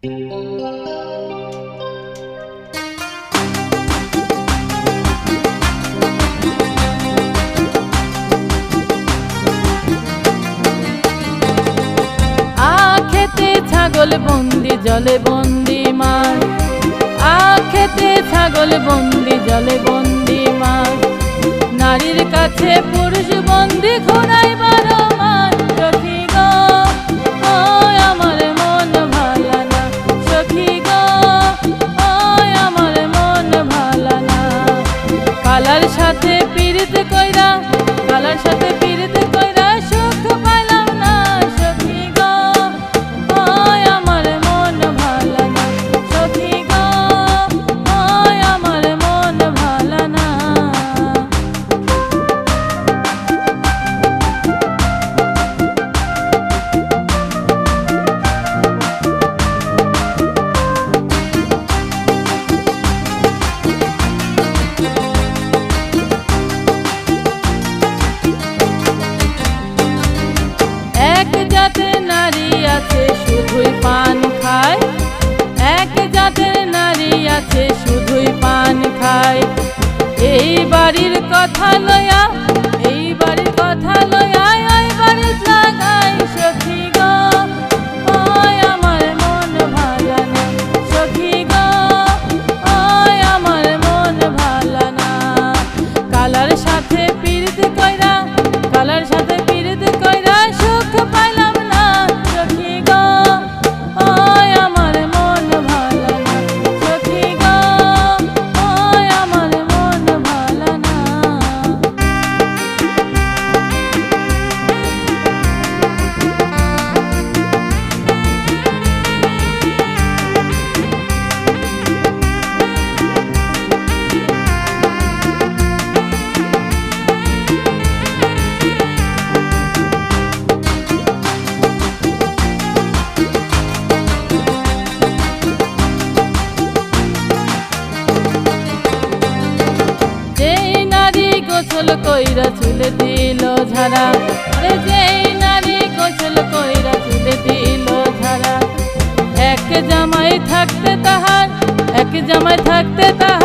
ছাগল বন্দি, জলে বন্দি মাছ আখেতে ছাগল বন্দি, জলে বন্দি মাছ নারীর কাছে পুরুষ বন্দি ঘোড়াই বারো মাস জাতের নারী আছে, শুধুই পান খায়। এক জাতের নারী আছে, শুধুই পান খায়। এই বাড়ির কথা লয়া, এই বাড়ির কথা লয়া গোসল কইরা চুলে দিল ঝাড়া। আরে যেই নারী কৌশল কইরা চুলে দিল ঝাড়া। এক জামাই থাকতে তাহার, এক জামাই থাকতে তাহার।